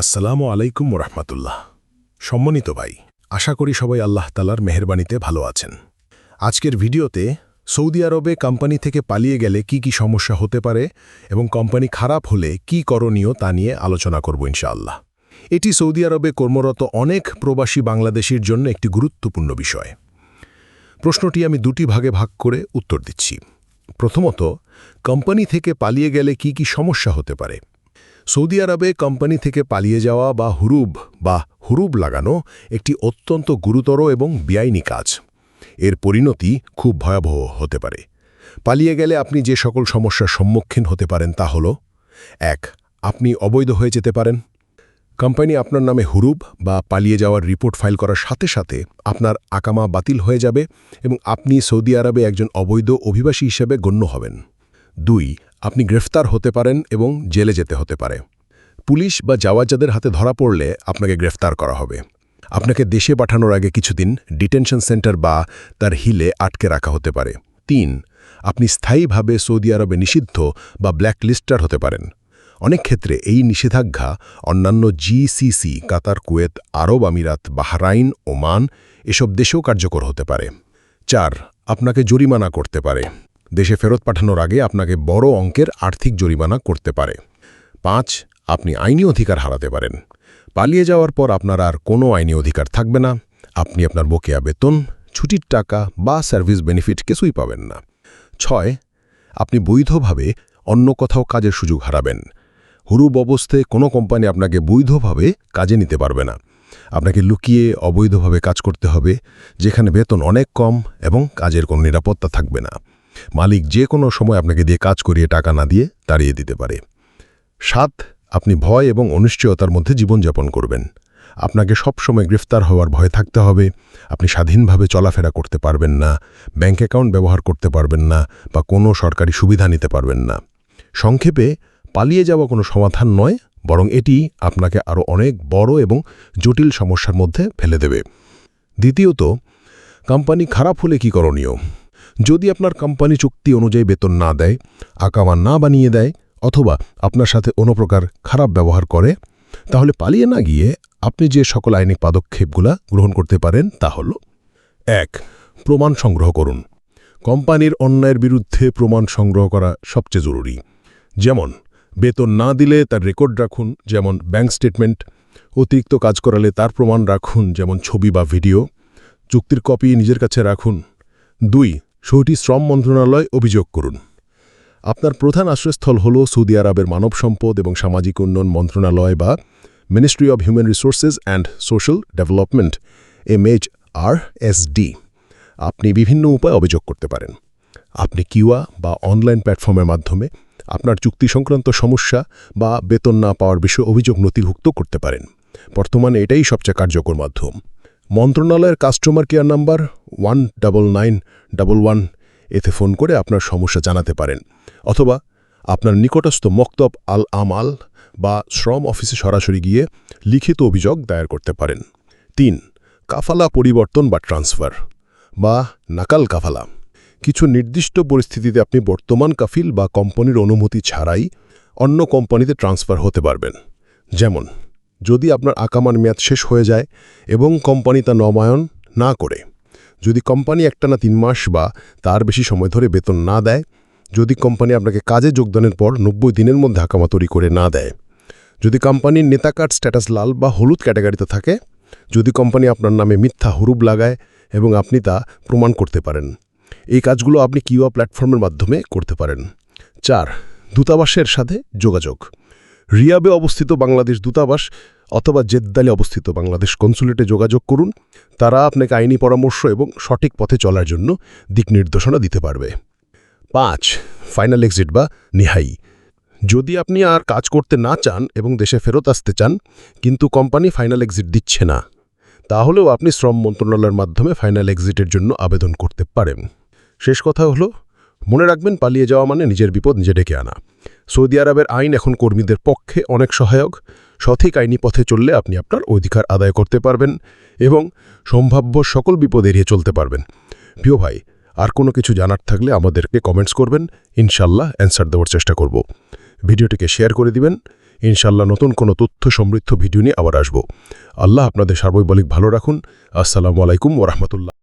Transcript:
আসসালামু আলাইকুম রহমতুল্লাহ সম্মানিত ভাই, আশা করি সবাই আল্লাহ তালার মেহরবানিতে ভালো আছেন। আজকের ভিডিওতে সৌদি আরবে কোম্পানি থেকে পালিয়ে গেলে কি কি সমস্যা হতে পারে এবং কোম্পানি খারাপ হলে কি করণীয় তা নিয়ে আলোচনা করব ইনশাআল্লাহ। এটি সৌদি আরবে কর্মরত অনেক প্রবাসী বাংলাদেশির জন্য একটি গুরুত্বপূর্ণ বিষয়। প্রশ্নটি আমি দুটি ভাগে ভাগ করে উত্তর দিচ্ছি। প্রথমত, কোম্পানি থেকে পালিয়ে গেলে কি কি সমস্যা হতে পারে? সৌদি আরবে কোম্পানি থেকে পালিয়ে যাওয়া বা হুরুব বা হুরুব লাগানো একটি অত্যন্ত গুরুতর এবং বেআইনি কাজ। এর পরিণতি খুব ভয়াবহ হতে পারে। পালিয়ে গেলে আপনি যে সকল সমস্যার সম্মুখীন হতে পারেন তা হল, এক, আপনি অবৈধ হয়ে যেতে পারেন। কোম্পানি আপনার নামে হুরুব বা পালিয়ে যাওয়ার রিপোর্ট ফাইল করার সাথে সাথে আপনার আকামা বাতিল হয়ে যাবে এবং আপনি সৌদি আরবে একজন অবৈধ অভিবাসী হিসেবে গণ্য হবেন। দুই আপনি গ্রেফতার হতে পারেন এবং জেলে যেতে হতে পারে। পুলিশ বা জাওয়াজাদের হাতে ধরা পড়লে আপনাকে গ্রেফতার করা হবে। আপনাকে দেশে পাঠানোর আগে কিছুদিন ডিটেনশন সেন্টার বা তার হিলে আটকে রাখা হতে পারে। তিন, আপনি স্থায়ীভাবে সৌদি আরবে নিষিদ্ধ বা ব্ল্যাক লিস্টার হতে পারেন। অনেক ক্ষেত্রে এই নিষেধাজ্ঞা অন্যান্য জিসিসি কাতার, কুয়েত, আরব আমিরাত, বাহরাইন, ওমান এসব দেশেও কার্যকর হতে পারে। চার, আপনাকে জরিমানা করতে পারে। দেশে ফেরত পাঠানোর আগে আপনাকে বড় অঙ্কের আর্থিক জরিমানা করতে পারে। পাঁচ, আপনি আইনি অধিকার হারাতে পারেন। পালিয়ে যাওয়ার পর আপনার আর কোনো আইনি অধিকার থাকবে না। আপনি আপনার বকেয়া বেতন, ছুটির টাকা বা সার্ভিস বেনিফিট কিছুই পাবেন না। ছয়, আপনি বৈধভাবে অন্য কোথাও কাজের সুযোগ হারাবেন। হুরুব অবস্থায় কোনো কোম্পানি আপনাকে বৈধভাবে কাজে নিতে পারবে না। আপনাকে লুকিয়ে অবৈধভাবে কাজ করতে হবে, যেখানে বেতন অনেক কম এবং কাজের কোনো নিরাপত্তা থাকবে না। মালিক যে কোনো সময় আপনাকে দিয়ে কাজ করিয়ে টাকা না দিয়ে তাড়িয়ে দিতে পারে। সাত, আপনি ভয় এবং অনিশ্চয়তার মধ্যে জীবনযাপন করবেন। আপনাকে সবসময় গ্রেফতার হওয়ার ভয় থাকতে হবে। আপনি স্বাধীনভাবে চলাফেরা করতে পারবেন না ব্যাঙ্ক অ্যাকাউন্ট ব্যবহার করতে পারবেন না বা কোনো সরকারি সুবিধা নিতে পারবেন না। সংক্ষেপে, পালিয়ে যাওয়া কোনো সমাধান নয়, বরং এটি আপনাকে আরও অনেক বড় এবং জটিল সমস্যার মধ্যে ফেলে দেবে। দ্বিতীয়ত, কোম্পানি খারাপ হলে কি করণীয়? যদি আপনার কোম্পানি চুক্তি অনুযায়ী বেতন না দেয় আকামা না বানিয়ে দেয়, অথবা আপনার সাথে কোনো প্রকার খারাপ ব্যবহার করে, তাহলে পালিয়ে না গিয়ে আপনি যে সকল আইনি পদক্ষেপগুলা গ্রহণ করতে পারেন তা হল, এক, প্রমাণ সংগ্রহ করুন। কোম্পানির অন্যায়ের বিরুদ্ধে প্রমাণ সংগ্রহ করা সবচেয়ে জরুরি। যেমন, বেতন না দিলে তার রেকর্ড রাখুন, যেমন ব্যাংক স্টেটমেন্ট, অতিরিক্ত কাজ করালে তার প্রমাণ রাখুন, যেমন ছবি বা ভিডিও, চুক্তির কপি নিজের কাছে রাখুন। দুই সৌটি শ্রম মন্ত্রণালয় অভিযোগ করুন। আপনার প্রধান আশ্রয়স্থল হল সৌদি আরবের মানব সম্পদ এবং সামাজিক উন্নয়ন মন্ত্রণালয় বা ministry of human resources and social development MHRSD আপনি বিভিন্ন উপায় অভিযোগ করতে পারেন। আপনি কিউয়া বা অনলাইন প্ল্যাটফর্মের মাধ্যমে আপনার চুক্তি সংক্রান্ত সমস্যা বা বেতন না পাওয়ার বিষয়ে অভিযোগ নথিভুক্ত করতে পারেন। বর্তমানে এটাই সবচেয়ে কার্যকর মাধ্যম। মন্ত্রণালয়ের customer care number one nine one এতে ফোন করে আপনার সমস্যা জানাতে পারেন। অথবা আপনার নিকটস্থ মক্তব আল আমাল বা শ্রম অফিসে সরাসরি গিয়ে লিখিত অভিযোগ দায়ের করতে পারেন। তিন, কাফালা পরিবর্তন বা ট্রান্সফার বা নাকাল কাফালা। কিছু নির্দিষ্ট পরিস্থিতিতে আপনি বর্তমান কাফিল বা কোম্পানির অনুমতি ছাড়াই অন্য কোম্পানিতে ট্রান্সফার হতে পারবেন। যেমন যদি আপনার আকামার মেয়াদ শেষ হয়ে যায় এবং কোম্পানি তা নবায়ন না করে, যদি কোম্পানি একটানা তিন মাস বা তার বেশি সময় ধরে বেতন না দেয়, যদি কোম্পানি আপনাকে কাজে যোগদানের পর নব্বই দিনের মধ্যে আকামা তৈরি করে না দেয়, যদি কোম্পানির নেতা কার্ড স্ট্যাটাস লাল বা হলুদ ক্যাটাগরিতে থাকে, যদি কোম্পানি আপনার নামে মিথ্যা হুরুব লাগায় এবং আপনি তা প্রমাণ করতে পারেন, এই কাজগুলো আপনি কিউয়া প্ল্যাটফর্মের মাধ্যমে করতে পারেন। চার, দূতাবাসের সাথে যোগাযোগ। রিয়াবে অবস্থিত বাংলাদেশ দূতাবাস অথবা জেদ্দালে অবস্থিত বাংলাদেশ কনসুলেটে যোগাযোগ করুন। তারা আপনাকে আইনি পরামর্শ এবং সঠিক পথে চলার জন্য দিক নির্দেশনা দিতে পারবে। পাঁচ, ফাইনাল এক্সিট বা নিহাই। যদি আপনি আর কাজ করতে না চান এবং দেশে ফেরত আসতে চান, কিন্তু কোম্পানি ফাইনাল এক্সিট দিচ্ছে না, তাহলেও আপনি শ্রম মন্ত্রণালয়ের মাধ্যমে ফাইনাল এক্সিটের জন্য আবেদন করতে পারেন। শেষ কথা হলো, মনে রাখবেন পালিয়ে যাওয়া মানে নিজের বিপদ নিজে ডেকে আনা। সৌদি আরবের আইন এখন কর্মীদের পক্ষে অনেক সহায়ক। সঠিক আইনি পথে চললে আপনি আপনার অধিকার আদায় করতে পারবেন এবং সম্ভাব্য সকল বিপদ এড়িয়ে চলতে পারবেন। প্রিয় ভাই, আর কোনো কিছু জানার থাকলে আমাদেরকে কমেন্টস করবেন ইনশাল্লাহ অ্যান্সার দেওয়ার চেষ্টা করব। ভিডিওটিকে শেয়ার করে দিবেন ইনশাল্লাহ নতুন কোনো তথ্য সমৃদ্ধ ভিডিও নিয়ে আবার আসব। আল্লাহ আপনাদের সার্বৈবলিক ভালো রাখুন। আসসালামু আলাইকুম ওরহমতুল্লাহ